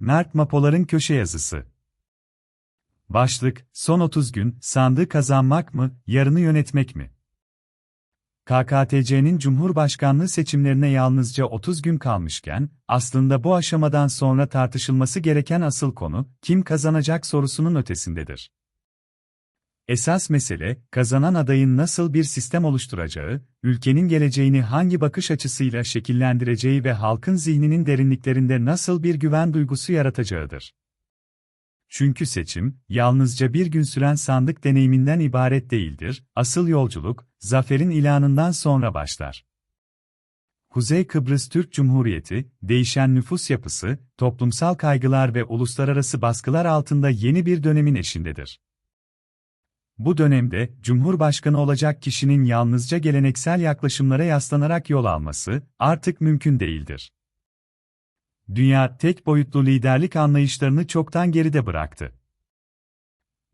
Mert Mapolar'ın köşe yazısı. Başlık, son 30 gün, sandığı kazanmak mı, yarını yönetmek mi? KKTC'nin Cumhurbaşkanlığı seçimlerine yalnızca 30 gün kalmışken, aslında bu aşamadan sonra tartışılması gereken asıl konu, kim kazanacak sorusunun ötesindedir. Esas mesele, kazanan adayın nasıl bir sistem oluşturacağı, ülkenin geleceğini hangi bakış açısıyla şekillendireceği ve halkın zihninin derinliklerinde nasıl bir güven duygusu yaratacağıdır. Çünkü seçim, yalnızca bir gün süren sandık deneyiminden ibaret değildir, asıl yolculuk, zaferin ilanından sonra başlar. Kuzey Kıbrıs Türk Cumhuriyeti, değişen nüfus yapısı, toplumsal kaygılar ve uluslararası baskılar altında yeni bir dönemin eşindedir. Bu dönemde, Cumhurbaşkanı olacak kişinin yalnızca geleneksel yaklaşımlara yaslanarak yol alması, artık mümkün değildir. Dünya, tek boyutlu liderlik anlayışlarını çoktan geride bıraktı.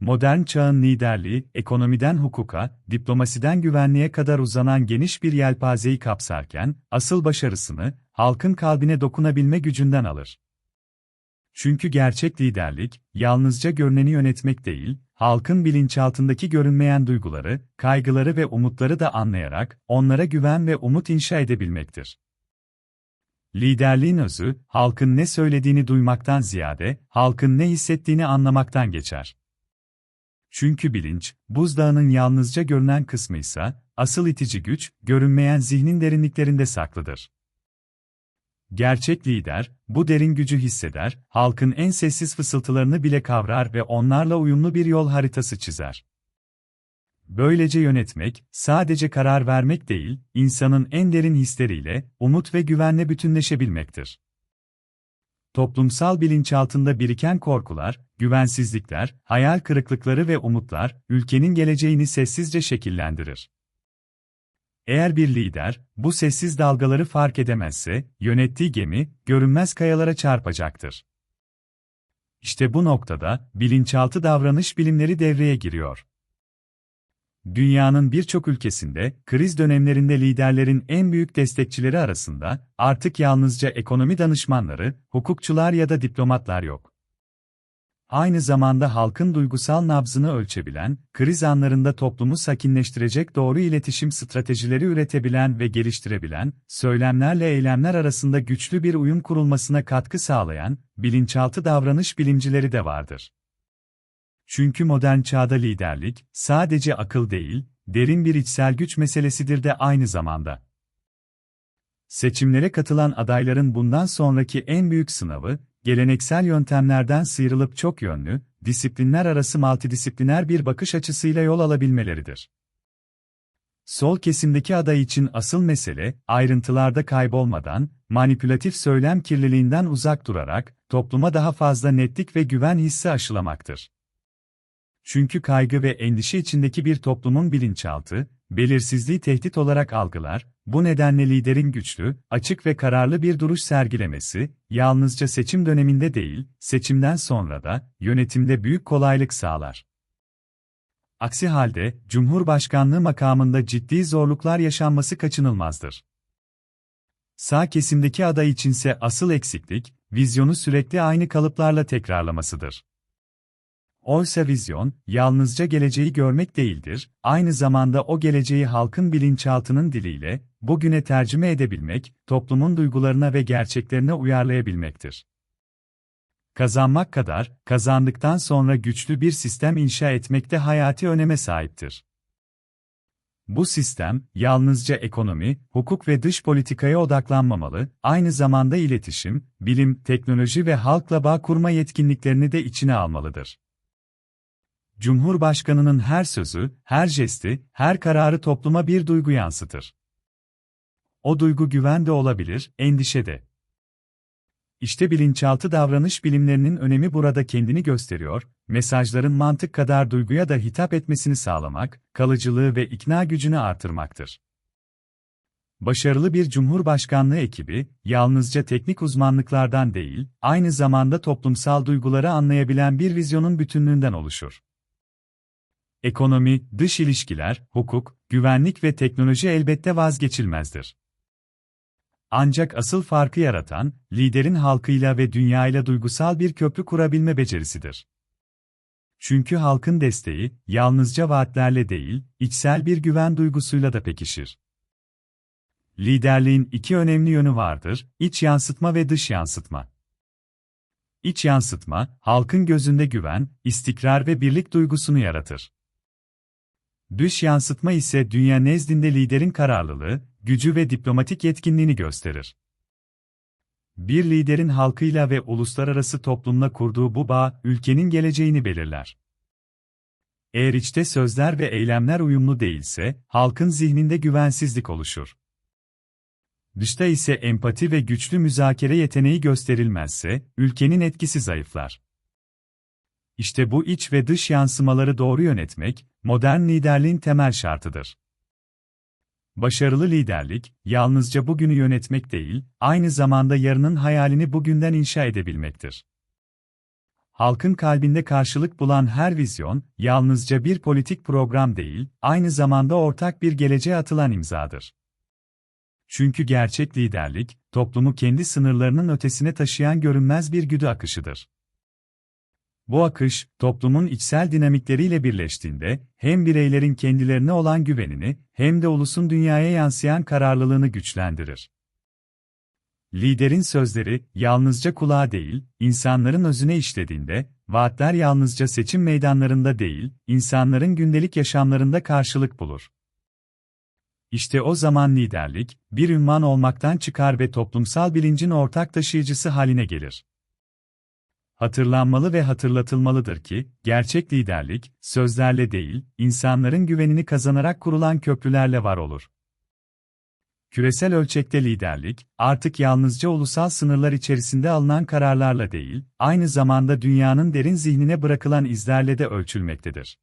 Modern çağın liderliği, ekonomiden hukuka, diplomasiden güvenliğe kadar uzanan geniş bir yelpazeyi kapsarken, asıl başarısını, halkın kalbine dokunabilme gücünden alır. Çünkü gerçek liderlik, yalnızca görüneni yönetmek değil, halkın bilinçaltındaki görünmeyen duyguları, kaygıları ve umutları da anlayarak, onlara güven ve umut inşa edebilmektir. Liderliğin özü, halkın ne söylediğini duymaktan ziyade, halkın ne hissettiğini anlamaktan geçer. Çünkü bilinç, buzdağının yalnızca görünen kısmıysa, asıl itici güç, görünmeyen zihnin derinliklerinde saklıdır. Gerçek lider, bu derin gücü hisseder, halkın en sessiz fısıltılarını bile kavrar ve onlarla uyumlu bir yol haritası çizer. Böylece yönetmek, sadece karar vermek değil, insanın en derin hisleriyle, umut ve güvenle bütünleşebilmektir. Toplumsal bilinçaltında biriken korkular, güvensizlikler, hayal kırıklıkları ve umutlar, ülkenin geleceğini sessizce şekillendirir. Eğer bir lider, bu sessiz dalgaları fark edemezse, yönettiği gemi, görünmez kayalara çarpacaktır. İşte bu noktada, bilinçaltı davranış bilimleri devreye giriyor. Dünyanın birçok ülkesinde, kriz dönemlerinde liderlerin en büyük destekçileri arasında, artık yalnızca ekonomi danışmanları, hukukçular ya da diplomatlar yok. Aynı zamanda halkın duygusal nabzını ölçebilen, kriz anlarında toplumu sakinleştirecek doğru iletişim stratejileri üretebilen ve geliştirebilen, söylemlerle eylemler arasında güçlü bir uyum kurulmasına katkı sağlayan, bilinçaltı davranış bilimcileri de vardır. Çünkü modern çağda liderlik, sadece akıl değil, derin bir içsel güç meselesidir de aynı zamanda. Seçimlere katılan adayların bundan sonraki en büyük sınavı, geleneksel yöntemlerden sıyrılıp çok yönlü, disiplinler arası multidisipliner bir bakış açısıyla yol alabilmeleridir. Sol kesimdeki aday için asıl mesele, ayrıntılarda kaybolmadan, manipülatif söylem kirliliğinden uzak durarak, topluma daha fazla netlik ve güven hissi aşılamaktır. Çünkü kaygı ve endişe içindeki bir toplumun bilinçaltı, belirsizliği tehdit olarak algılar, bu nedenle liderin güçlü, açık ve kararlı bir duruş sergilemesi, yalnızca seçim döneminde değil, seçimden sonra da, yönetimde büyük kolaylık sağlar. Aksi halde, Cumhurbaşkanlığı makamında ciddi zorluklar yaşanması kaçınılmazdır. Sağ kesimdeki aday içinse asıl eksiklik, vizyonu sürekli aynı kalıplarla tekrarlamasıdır. Oysa vizyon, yalnızca geleceği görmek değildir, aynı zamanda o geleceği halkın bilinçaltının diliyle, bugüne tercüme edebilmek, toplumun duygularına ve gerçeklerine uyarlayabilmektir. Kazanmak kadar, kazandıktan sonra güçlü bir sistem inşa etmekte hayati öneme sahiptir. Bu sistem, yalnızca ekonomi, hukuk ve dış politikaya odaklanmamalı, aynı zamanda iletişim, bilim, teknoloji ve halkla bağ kurma yetkinliklerini de içine almalıdır. Cumhurbaşkanının her sözü, her jesti, her kararı topluma bir duygu yansıtır. O duygu güven de olabilir, endişe de. İşte bilinçaltı davranış bilimlerinin önemi burada kendini gösteriyor, mesajların mantık kadar duyguya da hitap etmesini sağlamak, kalıcılığı ve ikna gücünü artırmaktır. Başarılı bir cumhurbaşkanlığı ekibi, yalnızca teknik uzmanlıklardan değil, aynı zamanda toplumsal duyguları anlayabilen bir vizyonun bütünlüğünden oluşur. Ekonomi, dış ilişkiler, hukuk, güvenlik ve teknoloji elbette vazgeçilmezdir. Ancak asıl farkı yaratan, liderin halkıyla ve dünyayla duygusal bir köprü kurabilme becerisidir. Çünkü halkın desteği, yalnızca vaatlerle değil, içsel bir güven duygusuyla da pekişir. Liderliğin iki önemli yönü vardır, iç yansıtma ve dış yansıtma. İç yansıtma, halkın gözünde güven, istikrar ve birlik duygusunu yaratır. Dış yansıtma ise dünya nezdinde liderin kararlılığı, gücü ve diplomatik yetkinliğini gösterir. Bir liderin halkıyla ve uluslararası toplumla kurduğu bu bağ, ülkenin geleceğini belirler. Eğer içte sözler ve eylemler uyumlu değilse, halkın zihninde güvensizlik oluşur. Dışta ise empati ve güçlü müzakere yeteneği gösterilmezse, ülkenin etkisi zayıflar. İşte bu iç ve dış yansımaları doğru yönetmek, modern liderliğin temel şartıdır. Başarılı liderlik, yalnızca bugünü yönetmek değil, aynı zamanda yarının hayalini bugünden inşa edebilmektir. Halkın kalbinde karşılık bulan her vizyon, yalnızca bir politik program değil, aynı zamanda ortak bir geleceğe atılan imzadır. Çünkü gerçek liderlik, toplumu kendi sınırlarının ötesine taşıyan görünmez bir güdü akışıdır. Bu akış, toplumun içsel dinamikleriyle birleştiğinde, hem bireylerin kendilerine olan güvenini, hem de ulusun dünyaya yansıyan kararlılığını güçlendirir. Liderin sözleri, yalnızca kulağa değil, insanların özüne işlediğinde, vaatler yalnızca seçim meydanlarında değil, insanların gündelik yaşamlarında karşılık bulur. İşte o zaman liderlik, bir ünvan olmaktan çıkar ve toplumsal bilincin ortak taşıyıcısı haline gelir. Hatırlanmalı ve hatırlatılmalıdır ki, gerçek liderlik, sözlerle değil, insanların güvenini kazanarak kurulan köprülerle var olur. Küresel ölçekte liderlik, artık yalnızca ulusal sınırlar içerisinde alınan kararlarla değil, aynı zamanda dünyanın derin zihnine bırakılan izlerle de ölçülmektedir.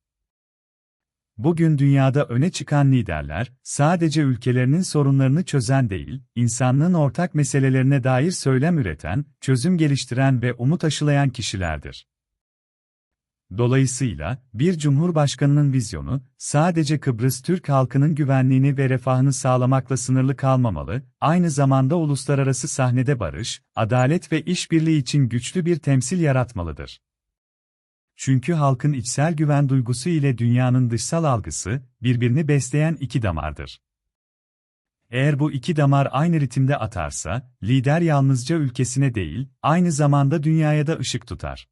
Bugün dünyada öne çıkan liderler, sadece ülkelerinin sorunlarını çözen değil, insanlığın ortak meselelerine dair söylem üreten, çözüm geliştiren ve umut aşılayan kişilerdir. Dolayısıyla, bir cumhurbaşkanının vizyonu, sadece Kıbrıs Türk halkının güvenliğini ve refahını sağlamakla sınırlı kalmamalı, aynı zamanda uluslararası sahnede barış, adalet ve işbirliği için güçlü bir temsil yaratmalıdır. Çünkü halkın içsel güven duygusu ile dünyanın dışsal algısı, birbirini besleyen iki damardır. Eğer bu iki damar aynı ritimde atarsa, lider yalnızca ülkesine değil, aynı zamanda dünyaya da ışık tutar.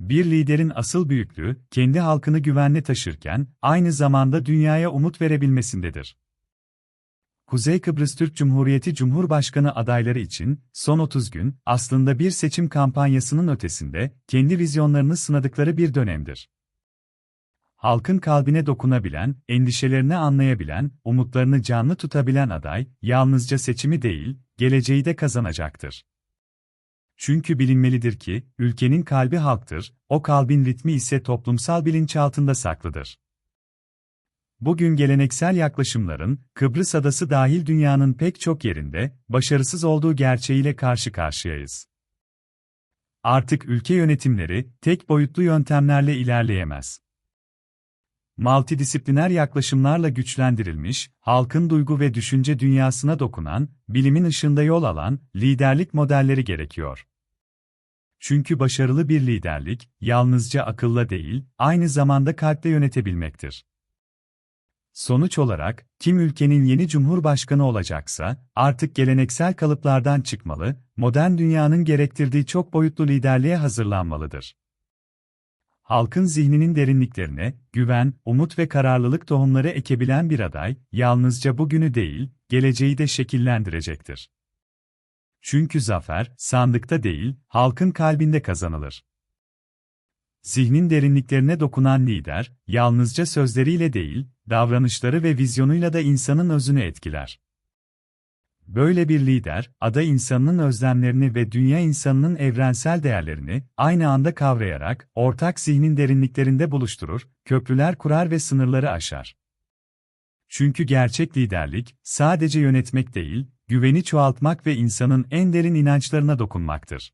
Bir liderin asıl büyüklüğü, kendi halkını güvenle taşırken, aynı zamanda dünyaya umut verebilmesindedir. Kuzey Kıbrıs Türk Cumhuriyeti Cumhurbaşkanı adayları için son 30 gün aslında bir seçim kampanyasının ötesinde kendi vizyonlarını sınadıkları bir dönemdir. Halkın kalbine dokunabilen, endişelerini anlayabilen, umutlarını canlı tutabilen aday yalnızca seçimi değil, geleceği de kazanacaktır. Çünkü bilinmelidir ki ülkenin kalbi halktır, o kalbin ritmi ise toplumsal bilinçaltında saklıdır. Bugün geleneksel yaklaşımların, Kıbrıs adası dahil dünyanın pek çok yerinde, başarısız olduğu gerçeğiyle karşı karşıyayız. Artık ülke yönetimleri, tek boyutlu yöntemlerle ilerleyemez. Multidisipliner yaklaşımlarla güçlendirilmiş, halkın duygu ve düşünce dünyasına dokunan, bilimin ışığında yol alan, liderlik modelleri gerekiyor. Çünkü başarılı bir liderlik, yalnızca akılla değil, aynı zamanda kalple yönetebilmektir. Sonuç olarak, kim ülkenin yeni cumhurbaşkanı olacaksa, artık geleneksel kalıplardan çıkmalı, modern dünyanın gerektirdiği çok boyutlu liderliğe hazırlanmalıdır. Halkın zihninin derinliklerine, güven, umut ve kararlılık tohumları ekebilen bir aday, yalnızca bugünü değil, geleceği de şekillendirecektir. Çünkü zafer, sandıkta değil, halkın kalbinde kazanılır. Zihnin derinliklerine dokunan lider, yalnızca sözleriyle değil, davranışları ve vizyonuyla da insanın özünü etkiler. Böyle bir lider, ada insanının özlemlerini ve dünya insanının evrensel değerlerini aynı anda kavrayarak ortak zihnin derinliklerinde buluşturur, köprüler kurar ve sınırları aşar. Çünkü gerçek liderlik sadece yönetmek değil, güveni çoğaltmak ve insanın en derin inançlarına dokunmaktır.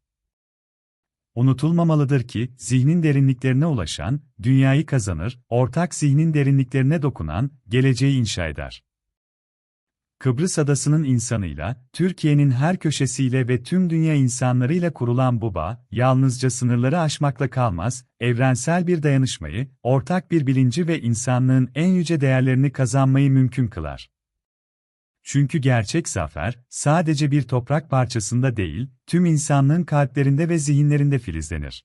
Unutulmamalıdır ki, zihnin derinliklerine ulaşan, dünyayı kazanır, ortak zihnin derinliklerine dokunan, geleceği inşa eder. Kıbrıs Adası'nın insanıyla, Türkiye'nin her köşesiyle ve tüm dünya insanlarıyla kurulan bu bağ, yalnızca sınırları aşmakla kalmaz, evrensel bir dayanışmayı, ortak bir bilinci ve insanlığın en yüce değerlerini kazanmayı mümkün kılar. Çünkü gerçek zafer, sadece bir toprak parçasında değil, tüm insanlığın kalplerinde ve zihinlerinde filizlenir.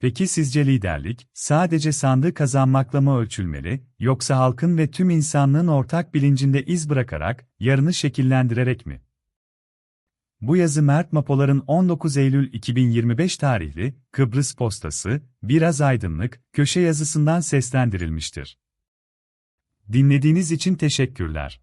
Peki sizce liderlik, sadece sandığı kazanmakla mı ölçülmeli, yoksa halkın ve tüm insanlığın ortak bilincinde iz bırakarak, yarını şekillendirerek mi? Bu yazı Mert Mapolar'ın 19 Eylül 2025 tarihli Kıbrıs Postası, Biraz Aydınlık, köşe yazısından seslendirilmiştir. Dinlediğiniz için teşekkürler.